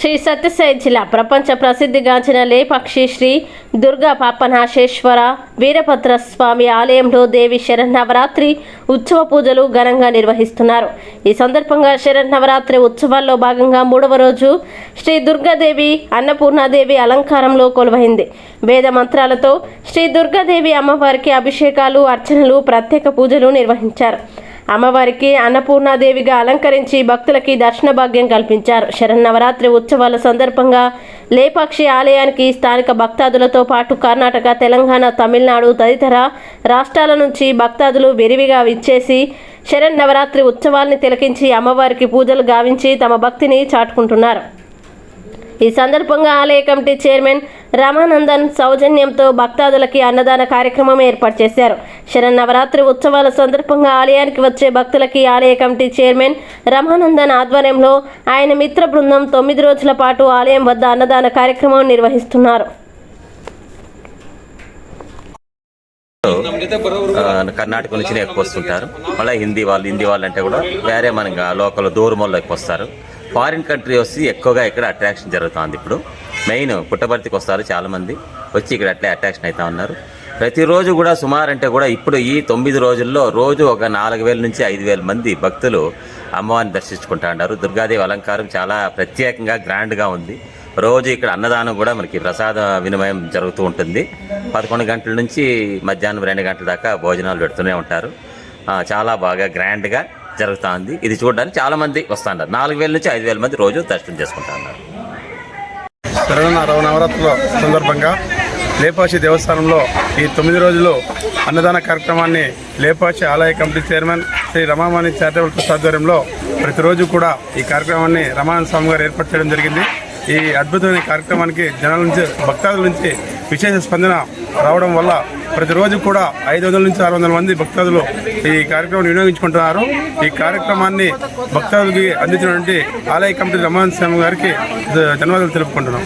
శ్రీ సత్యసాయి జిల్లా ప్రపంచ ప్రసిద్ధిగాంచిన లేపక్షి శ్రీ దుర్గా పాపనాశేశ్వర వీరభద్ర స్వామి ఆలయంలో దేవి శరన్నవరాత్రి ఉత్సవ పూజలు ఘనంగా నిర్వహిస్తున్నారు. ఈ సందర్భంగా శరన్నవరాత్రి ఉత్సవాల్లో భాగంగా మూడవ రోజు శ్రీ దుర్గాదేవి అన్నపూర్ణాదేవి అలంకారంలో కొలువైంది. వేద మంత్రాలతో శ్రీ దుర్గాదేవి అమ్మవారికి అభిషేకాలు అర్చనలు ప్రత్యేక పూజలు నిర్వహించారు. అమ్మవారికి అన్నపూర్ణాదేవిగా అలంకరించి భక్తులకి దర్శన భాగ్యం కల్పించారు. శరన్నవరాత్రి ఉత్సవాల సందర్భంగా లేపాక్షి ఆలయానికి స్థానిక భక్తాదులతో పాటు కర్ణాటక తెలంగాణ తమిళనాడు తదితర రాష్ట్రాల నుంచి భక్తాదులు విరివిగా విచ్చేసి శరన్నవరాత్రి ఉత్సవాల్ని తిలకించి అమ్మవారికి పూజలు గావించి తమ భక్తిని చాటుకుంటున్నారు. ఈ సందర్భంగా ఆలయ కమిటీ చైర్మన్ రమానందన్ సౌజన్యంతో భక్తాదులకి అన్నదాన కార్యక్రమం ఏర్పాటు చేశారు. శరన్నవరాత్రి ఉత్సవాల సందర్భంగా ఆలయానికి వచ్చే భక్తులకి ఆలయ కమిటీ చైర్మన్ రమానందన్ ఆధ్వర్యంలో ఆయన మిత్ర బృందం తొమ్మిది రోజుల పాటు ఆలయం వద్ద అన్నదాన కార్యక్రమం నిర్వహిస్తున్నారు. కర్ణాటక నుంచి ఎక్కువ వస్తుంటారు. మళ్ళీ హిందీ వాళ్ళు హిందీ వాళ్ళు అంటే కూడా వేరే మన లోకల్ దూరం వాళ్ళు ఎక్కువ వస్తారు. ఫారిన్ కంట్రీ వచ్చి ఎక్కువగా ఇక్కడ అట్రాక్షన్ జరుగుతుంది ఇప్పుడు. మెయిన్ పుట్టపర్తికి వస్తారు చాలామంది. వచ్చి ఇక్కడ అట్లే అట్రాక్షన్ అవుతా ఉన్నారు. ప్రతిరోజు కూడా సుమారు అంటే కూడా ఇప్పుడు ఈ తొమ్మిది రోజుల్లో రోజు ఒక నాలుగు వేల నుంచి ఐదు వేల మంది భక్తులు అమ్మవారిని దర్శించుకుంటా ఉన్నారు. దుర్గాదేవి అలంకారం చాలా ప్రత్యేకంగా గ్రాండ్గా ఉంది. రోజు ఇక్కడ అన్నదానం కూడా మనకి ప్రసాద వినిమయం జరుగుతూ ఉంటుంది. పదకొండు గంటల నుంచి మధ్యాహ్నం రెండు గంటల దాకా భోజనాలు పెడుతూనే ఉంటారు. చాలా బాగా గ్రాండ్గా. జరుగుతూ ఉంది ఇది చూడడానికి చాలా మంది వస్తున్నారు నాలుగు వేల నుంచి ఐదు వేల మంది రోజు దర్శనం చేసుకుంటా ఉన్నారు అరవ నవరాత్రుల సందర్భంగా లేపాక్షి దేవస్థానంలో ఈ తొమ్మిది రోజులు అన్నదాన కార్యక్రమాన్ని లేపాక్షి ఆలయ committee chairman Shri Ramamani charitable trust ఆధ్వర్యంలో ప్రతిరోజు కూడా ఈ కార్యక్రమాన్ని రమానంద స్వామి గారు ఏర్పాటు చేయడం జరిగింది. ఈ అద్భుతమైన కార్యక్రమానికి జనాల నుంచి భక్తాదుల నుంచి విశేష స్పందన రావడం వల్ల ప్రతిరోజు కూడా ఐదు వందల నుంచి ఆరు వందల మంది భక్తాదులు ఈ కార్యక్రమాన్ని వినియోగించుకుంటున్నారు. ఈ కార్యక్రమాన్ని భక్తాదులకి అందించినటువంటి ఆలయ కమిటీ రమణ స్వామి గారికి ధన్యవాదాలు తెలుపుకుంటున్నాం.